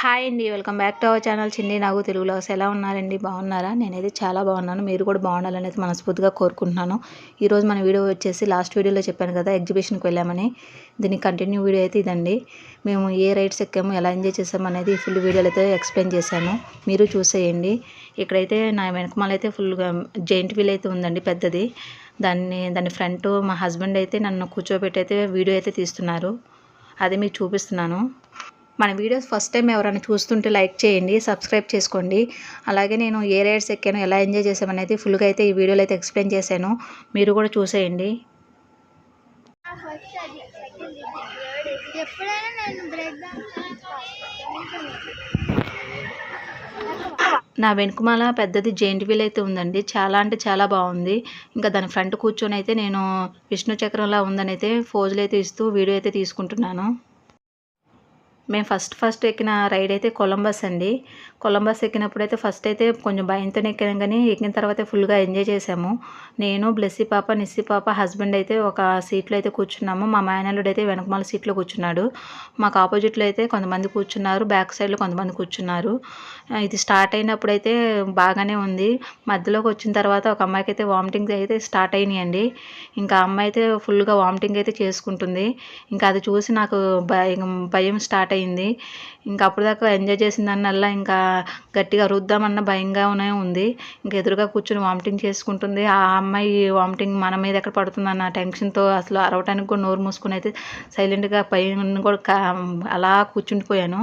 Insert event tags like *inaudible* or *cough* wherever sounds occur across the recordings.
Hi అండి welcome back to our channel Chinni Nagu తెలుగులో ఎలా ఉన్నారండి? బాగున్నారా? నేనైతే చాలా బాగున్నాను. మీరు కూడా బాగుండాలని అయితే మనస్ఫూర్తిగా కోరుకుంటున్నాను. ఈరోజు మన వీడియో వచ్చేసి లాస్ట్ వీడియోలో చెప్పాను కదా ఎగ్జిబిషన్కి వెళ్ళామని. దీని కంటిన్యూ వీడియో అయితే ఇదండి. మేము ఏ రైడ్స్ ఎక్కాము ఎలా ఎంజాయ్ చేసాము అనేది ఫుల్ వీడియోలో అయితే ఎక్స్ప్లెయిన్ చేశాను. మీరు చూసేయండి. ఇక్కడైతే నా వెనకమాల అయితే ఫుల్గా జెయింట్ వీల్ అయితే ఉందండి పెద్దది. దాన్ని దాని ఫ్రంట్ మా హస్బెండ్ అయితే నన్ను కూర్చోబెట్టి అయితే వీడియో అయితే తీస్తున్నారు. అది మీకు చూపిస్తున్నాను. మన వీడియోస్ ఫస్ట్ టైం ఎవరైనా చూస్తుంటే లైక్ చేయండి సబ్స్క్రైబ్ చేసుకోండి. అలాగే నేను ఏ రైడ్స్ ఎక్కాను ఎలా ఎంజాయ్ చేసామనేది ఫుల్గా అయితే ఈ వీడియోలో అయితే ఎక్స్ప్లెయిన్ చేశాను. మీరు కూడా చూసేయండి. నా వెనుకమాల పెద్దది జెయింట్ వీల్ అయితే ఉందండి. చాలా అంటే చాలా బాగుంది. ఇంకా దాని ఫ్రంట్ కూర్చొని అయితే నేను విష్ణు చక్రంలా ఉందని అయితే ఫోజులు అయితే ఇస్తూ వీడియో అయితే తీసుకుంటున్నాను. మేము ఫస్ట్ ఫస్ట్ ఎక్కిన రైడ్ అయితే కొలంబస్ అండి. కొలంబస్ ఎక్కినప్పుడు అయితే ఫస్ట్ అయితే కొంచెం భయంతో ఎక్కినాం కానీ ఎక్కిన తర్వాత ఫుల్గా ఎంజాయ్ చేసాము. నేను బ్లెస్సీ పాప నిస్సీ పాప హస్బెండ్ అయితే ఒక సీట్లో అయితే కూర్చున్నాము. మా మేనల్లుడు అయితే వెనకమాల సీట్లో కూర్చున్నాడు. మాకు ఆపోజిట్లో అయితే కొంతమంది కూర్చున్నారు. బ్యాక్ సైడ్లో కొంతమంది కూర్చున్నారు. ఇది స్టార్ట్ అయినప్పుడు అయితే బాగానే ఉంది. మధ్యలోకి వచ్చిన తర్వాత ఒక అమ్మాయికి అయితే వామిటింగ్స్ అయితే స్టార్ట్ అయినాయండి. ఇంకా అమ్మాయి అయితే ఫుల్గా వామిటింగ్ అయితే చేసుకుంటుంది. ఇంకా అది చూసి నాకు భయం స్టార్ట్ అయింది ఇంకా అప్పుడు దాకా ఎంజాయ్ చేసిన దానివల్ల ఇంకా గట్టిగా రుద్దామన్న భయంగానే ఉంది. ఇంకా ఎదురుగా కూర్చొని వామిటింగ్ చేసుకుంటుంది. ఆ అమ్మాయి వామిటింగ్ మన మీద ఎక్కడ పడుతుందన్న టెన్షన్తో అసలు అరవటానికి కూడా నోరు మూసుకుని అయితే సైలెంట్గా పైన కూడా అలా కూర్చుండిపోయాను.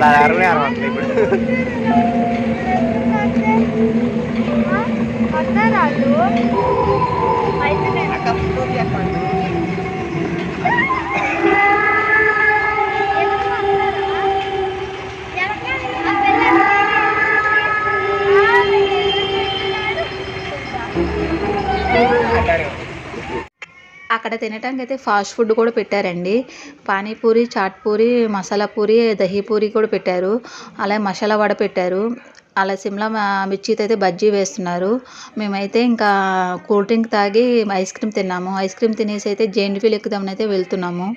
para darle. తినడానికి అయితే ఫాస్ట్ ఫుడ్ కూడా పెట్టారండి. పానీపూరి చాట్ పూరి మసాలా పూరి దహీ పూరి కూడా పెట్టారు. అలాగే మసాలా వడ పెట్టారు. అలా సిమ్లా మిర్చితో అయితే బజ్జీ వేస్తున్నారు. మేమైతే ఇంకా కూల్ డ్రింక్ తాగి ఐస్ క్రీమ్ తిన్నాము. ఐస్ క్రీమ్ తినేసి అయితే జైంట్ వీల్ ఎక్కుదామని అయితే వెళ్తున్నాము.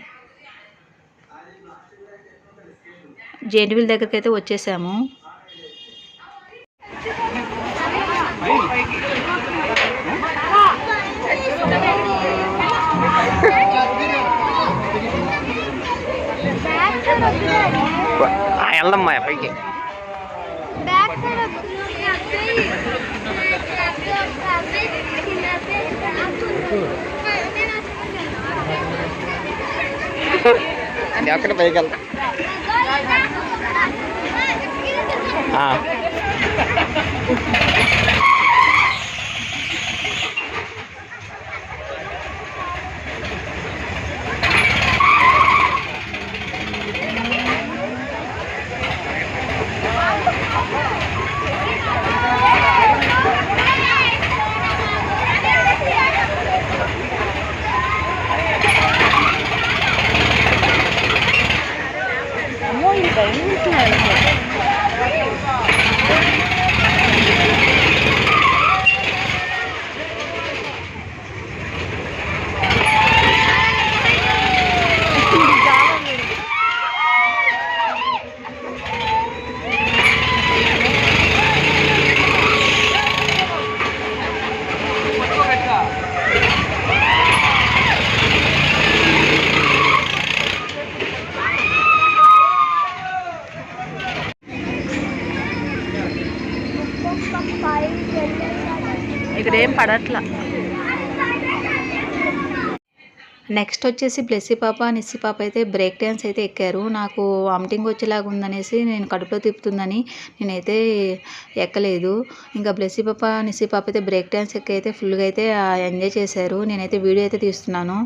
జైంట్ వీల్ దగ్గరికి అయితే వచ్చేసాము. వెళ్దమ్మా పైకి. *laughs* అక్కడ పైకి వెళ్తా ఆ. ఇక్కడ ఏం పడట్లా నెక్స్ట్ వచ్చేసి బ్లెస్సీ పాప నిస్సి పాప అయితే బ్రేక్ డ్యాన్స్ అయితే ఎక్కారు. నాకు వామిటింగ్ వచ్చేలాగా ఉందనేసి నేను కడుపులో తిప్పుతుందని నేనైతే ఎక్కలేదు. ఇంకా బ్లెస్సీ పాప నిస్సి పాప అయితే బ్రేక్ డ్యాన్స్ ఎక్కి అయితే ఫుల్గా అయితే ఎంజాయ్ చేశారు. నేనైతే వీడియో అయితే తీస్తున్నాను.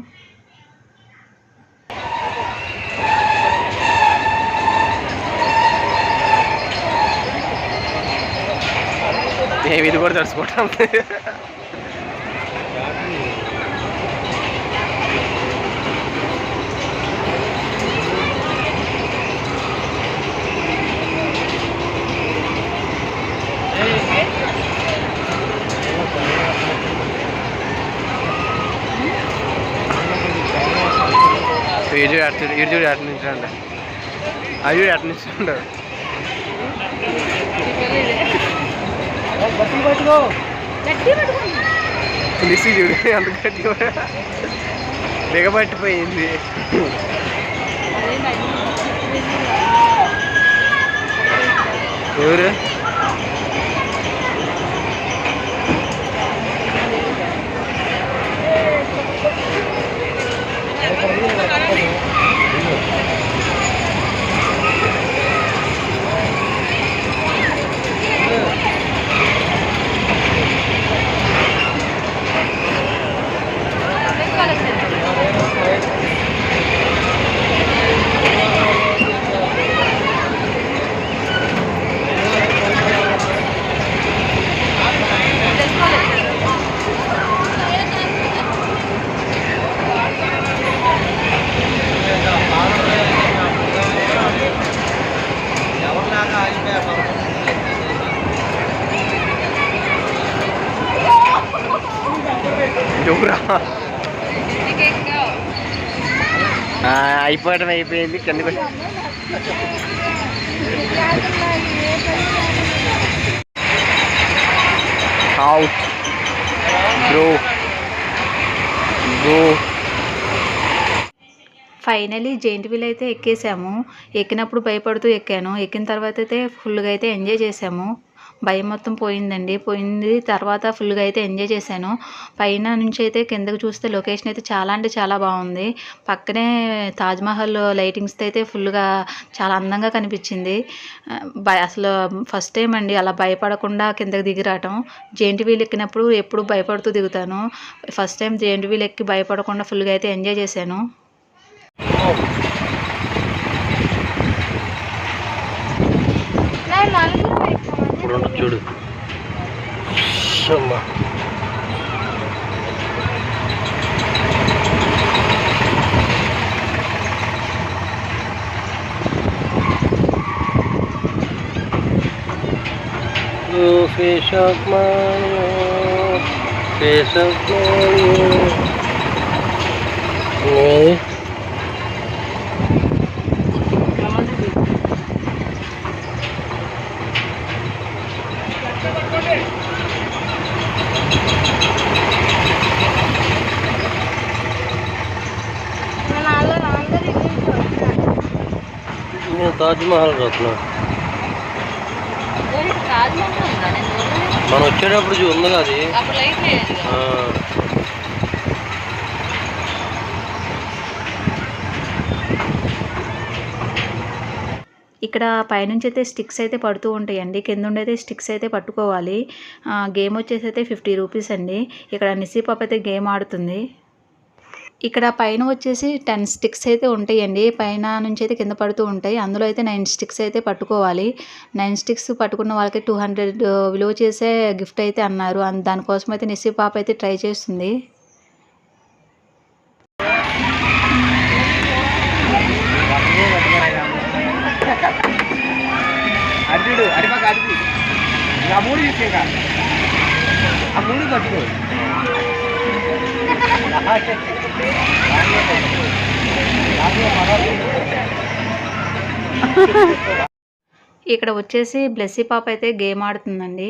ఇది కూడా తడుచుకుంటాం ఇటు అటు ఇటు చూడు అటు నుంచి అండి. అది చూడు అటు నుంచి ఉండదు గట్టి చూడు అంత గట్టిగా దిగబట్టిపోయింది. ఎవరు? ఎవరా అయిపోవడం అయిపోయింది కిందకు out bro bro finally giant wheel అయితే ఎక్కేసాము. ఎక్కినప్పుడు భయపడుతూ ఎక్కాను. ఎక్కిన తర్వాత అయితే ఫుల్గా అయితే ఎంజాయ్ చేసాము. భయం మొత్తం పోయిందండి. పోయింది తర్వాత ఫుల్గా అయితే ఎంజాయ్ చేశాను. పైన నుంచి అయితే కిందకు చూస్తే లొకేషన్ అయితే చాలా అంటే చాలా బాగుంది. పక్కనే తాజ్మహల్ లైటింగ్స్తో అయితే ఫుల్గా చాలా అందంగా కనిపించింది. భయ అసలు ఫస్ట్ టైం అండి అలా భయపడకుండా కిందకి దిగి రావటం. జెయింట్ వీల్ ఎక్కినప్పుడు ఎప్పుడు భయపడుతూ దిగుతాను. ఫస్ట్ టైం జెయింట్ వీల్ ఎక్కి భయపడకుండా ఫుల్గా అయితే ఎంజాయ్ చేశాను. ఎక్కువ ఇప్పుడు ఉండదు చూడు అమ్మా face of my face of my మన తాజ్మహల్ చూస్తున్నా మనం వచ్చేటప్పుడు ఉంది కదా అది ఇక్కడ పైనుంచి అయితే స్టిక్స్ అయితే పడుతూ ఉంటాయండి. కింద ఉండైతే స్టిక్స్ అయితే పట్టుకోవాలి. గేమ్ వచ్చేసి అయితే ఫిఫ్టీ రూపీస్ అండి. ఇక్కడ నిసీ పాప అయితే గేమ్ ఆడుతుంది. ఇక్కడ పైన వచ్చేసి టెన్ స్టిక్స్ అయితే ఉంటాయండి. పైన నుంచి అయితే కింద పడుతూ ఉంటాయి. అందులో అయితే నైన్ స్టిక్స్ అయితే పట్టుకోవాలి. నైన్ స్టిక్స్ పట్టుకున్న వాళ్ళకి టూ హండ్రెడ్ విలువ చేసే గిఫ్ట్ అయితే అన్నారు. దానికోసం అయితే నిస్సీ పాప అయితే ట్రై చేస్తుంది. ఆ మూడు ఆ మూడు పట్టుకో. ఇక్కడ వచ్చేసి బ్లెస్సీ పాప అయితే గేమ్ ఆడుతుందండి.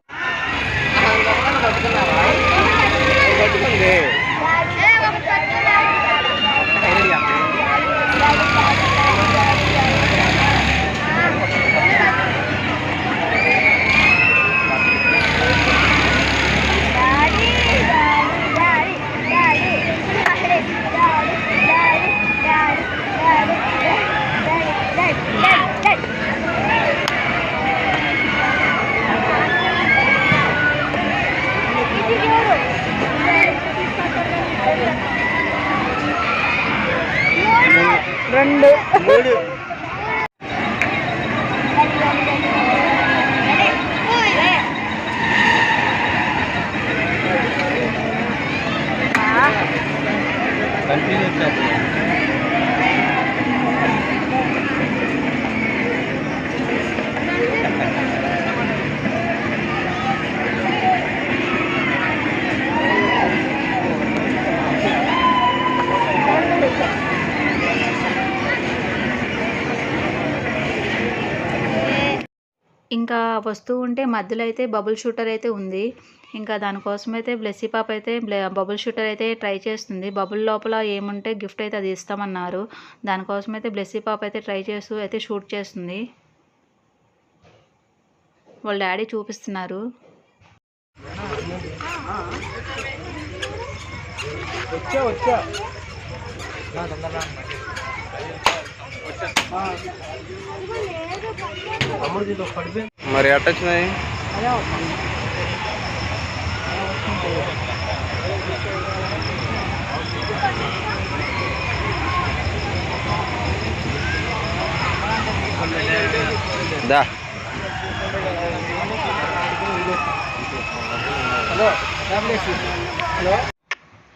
ரெண்டு. மூணு ఇంకా వస్తూ ఉంటే మధ్యలో అయితే బబుల్ షూటర్ అయితే ఉంది. ఇంకా దానికోసం అయితే బ్లెస్సీ పాప అయితే బ్లె- బబుల్ షూటర్ అయితే ట్రై చేస్తుంది. బబుల్ లోపల ఏముంటే గిఫ్ట్ అయితే అది ఇస్తామన్నారు. దానికోసం అయితే బ్లెస్సీ పాప అయితే ట్రై చేస్తూ అయితే షూట్ చేస్తుంది. వాళ్ళ డాడీ చూపిస్తున్నారు. వచ్చా వచ్చా. తమ్ముడు దీంట్లో పడిపోయి మరి దా. Hello tablets. హలో.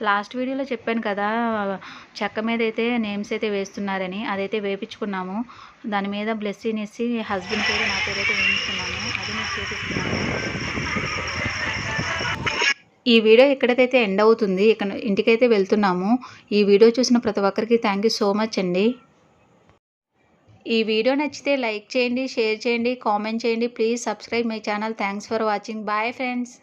లాస్ట్ వీడియోలో చెప్పాను కదా చెక్క మీద అయితే నేమ్స్ అయితే వేస్తున్నారని అదైతే వేపించుకున్నాము. దాని మీద బ్లెస్సింగ్ ఇచ్చి హస్బెండ్ పేరు నా పేరు అయితే వేయించుకున్నాను. అది మీకు చూపిస్తున్నాను. ఈ వీడియో ఎక్కడికైతే ఎండ్ అవుతుంది. ఇక్కడ ఇంటికైతే వెళ్తున్నాము. ఈ వీడియో చూసిన ప్రతి ఒక్కరికి థ్యాంక్ యూ సో మచ్ అండి. ఈ వీడియో నచ్చితే లైక్ చేయండి షేర్ చేయండి కామెంట్ చేయండి. Please subscribe my channel thanks for watching bye friends